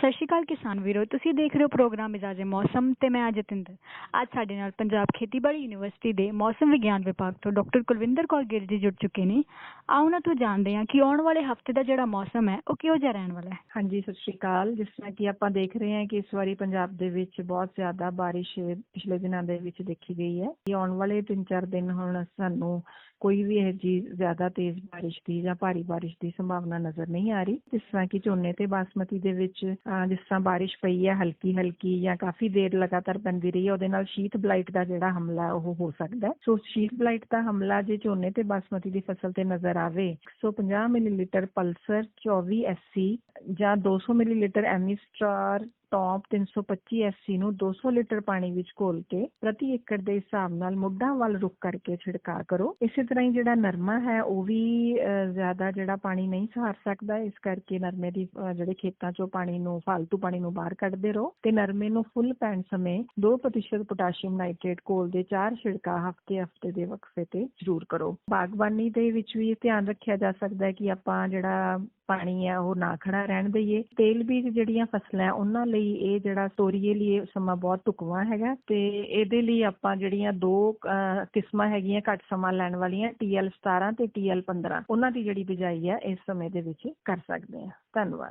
ਸਤਿ ਸ਼੍ਰੀ ਅਕਾਲ ਕਿਸਾਨ ਵੀਰੋ, ਤੁਸੀਂ ਦੇਖ ਰਹੇ ਹੋ ਪ੍ਰੋਗਰਾਮ ਮਿਜ਼ਾਜੇ ਮੌਸਮ ਤੇ ਮੈਂ ਜਤਿੰਦਰ। ਅੱਜ ਸਾਡੇ ਨਾਲ ਪੰਜਾਬ ਖੇਤੀਬਾੜੀ ਯੂਨੀਵਰਸਿਟੀ ਦੇ ਮੌਸਮ ਵਿਗਿਆਨ ਵਿਭਾਗ ਤੋਂ ਡਾਕਟਰ ਕੁਲਵਿੰਦਰ ਕੌਰ ਗਿਰ ਜੀ ਜੁੜ ਚੁੱਕੇ ਨੇ। ਆਓ ਉਹਨਾਂ ਤੋਂ ਜਾਣਦੇ ਹਾਂ ਕਿ ਆਉਣ ਵਾਲੇ ਹਫ਼ਤੇ ਦਾ ਜਿਹੜਾ ਮੌਸਮ ਹੈ, ਉਹ ਕਿਹੋ ਜਿਹਾ ਰਹਿਣ ਵਾਲਾ ਹੈ। ਹਾਂਜੀ, ਸਤਿ ਸ਼੍ਰੀ ਅਕਾਲ। ਜਿਸ ਤਰ੍ਹਾਂ ਕਿ ਆਪਾਂ ਦੇਖ ਰਹੇ ਹਾਂ ਕਿ ਇਸ ਵਾਰੀ ਪੰਜਾਬ ਦੇ ਵਿੱਚ ਬਹੁਤ ਜ਼ਿਆਦਾ ਬਾਰਿਸ਼ ਪਿਛਲੇ ਦਿਨਾਂ ਦੇ ਵਿੱਚ ਦੇਖੀ ਗਈ ਹੈ। ਕਿ ਆਉਣ ਵਾਲੇ 3-4 ਦਿਨ ਹੁਣ ਸਾਨੂੰ ਕੋਈ ਵੀ ਇਹ ਜੀ ਜ਼ਿਆਦਾ ਤੇਜ਼ ਬਾਰਿਸ਼ ਦੀ ਜਾਂ ਭਾਰੀ ਬਾਰਿਸ਼ ਦੀ ਸੰਭਾਵਨਾ ਨਜ਼ਰ ਨਹੀਂ ਆ ਰਹੀ। ਜਿਸ ਤਰ੍ਹਾਂ ਕਿ ਝੋਨੇ ਤੇ ਬਾਸਮਤੀ ਦੇ ਵਿੱਚ ਜਿਸ ਤਰ੍ਹਾਂ ਬਾਰਿਸ਼ ਪਈ ਹੈ ਹਲਕੀ ਹਲਕੀ ਜਾਂ ਕਾਫੀ ਦੇਰ ਲਗਾਤਾਰ ਪੈਂਦੀ ਰਹੀ ਹੈ, ਉਹਦੇ ਨਾਲ ਸ਼ੀਤ ਬਲਾਈਟ ਦਾ ਜਿਹੜਾ ਹਮਲਾ ਉਹ ਹੋ ਸਕਦਾ ਹੈ। ਸੋ ਸ਼ੀਤ ਬਲਾਈਟ ਦਾ ਹਮਲਾ ਜੇ ਝੋਨੇ ਤੇ ਬਾਸਮਤੀ ਦੀ ਫਸਲ ਤੇ ਨਜ਼ਰ ਆਵੇ 150 ਮਿਲੀਲੀਟਰ ਪਲਸਰ 24 ਐਸਸੀ ਜਾਂ 200 ਮਿਲੀਲੀਟਰ ਐਮਿਸਟਾਰ ਟੌਪ 325 ਐਸਸੀ ਨੂੰ 200 ਲੀਟਰ ਪਾਣੀ ਵਿੱਚ ਘੋਲ ਕੇ ਪ੍ਰਤੀ ਏਕੜ ਦੇ ਹਿਸਾਬ ਨਾਲ ਮੁੱਢਾਂ ਵੱਲ ਰੁਕ ਕਰਕੇ ਛਿੜਕਾਅ ਕਰੋ। ਇਸੇ ਤਰ੍ਹਾਂ ਹੀ ਜਿਹੜਾ ਨਰਮਾ ਹੈ, ਉਹ ਵੀ ਜ਼ਿਆਦਾ ਜਿਹੜਾ ਪਾਣੀ ਨਹੀਂ ਸਹਾਰ ਸਕਦਾ, ਇਸ ਕਰਕੇ ਨਰਮੇ ਦੀ ਜਿਹੜੇ ਖੇਤਾਂ ਚੋਂ ਪਾਣੀ ਨੂੰ ਫालतू ਪਾਣੀ ਨੂੰ ਬਾਹਰ ਕੱਢਦੇ ਰਹੋ। ਤੇ ਨਰਮੇ ਨੂੰ ਫੁੱਲ ਪੈਣ ਸਮੇਂ 2% ਪੋਟਾਸ਼ੀਅਮ ਨਾਈਟ੍ਰੇਟ ਘੋਲ ਦੇ ਚਾਰ ਛਿੜਕਾ ਹਫ਼ਤੇ ਹਫ਼ਤੇ ਦੇ ਵਕਫੇ ਤੇ ਜ਼ਰੂਰ ਕਰੋ। ਬਾਗਬਾਨੀ ਦੇ ਵਿੱਚ ਵੀ ਇਹ ਧਿਆਨ ਰੱਖਿਆ ਜਾ ਸਕਦਾ ਹੈ ਕਿ ਆਪਾਂ ਜਿਹੜਾ ਪਾਣੀ ਹੈ ਉਹ ਨਾ ਖੜਾ ਰਹਿਣ ਦਈਏ। ਤੇਲ ਬੀਜ ਜਿਹੜੀਆਂ ਫਸਲਾਂ ਉਹਨਾਂ ਲਈ ਇਹ ਜਿਹੜਾ ਤੋਰੀਏ ਲਈ ਇਹ ਸਮਾਂ ਬਹੁਤ ਢੁਕਵਾਂ ਹੈਗਾ। ਤੇ ਇਹਦੇ ਲਈ ਆਪਾਂ ਜਿਹੜੀਆਂ ਦੋ ਅਹ, ਕਿਸਮਾਂ ਹੈਗੀਆਂ ਘੱਟ ਸਮਾਂ ਲੈਣ ਵਾਲੀਆਂ TL 17 ਤੇ TL 15 ਉਹਨਾਂ ਦੀ ਜਿਹੜੀ ਬਿਜਾਈ ਹੈ ਇਸ ਸਮੇਂ ਦੇ ਵਿੱਚ ਕਰ ਸਕਦੇ ਹਾਂ ਧੰਨਵਾਦ।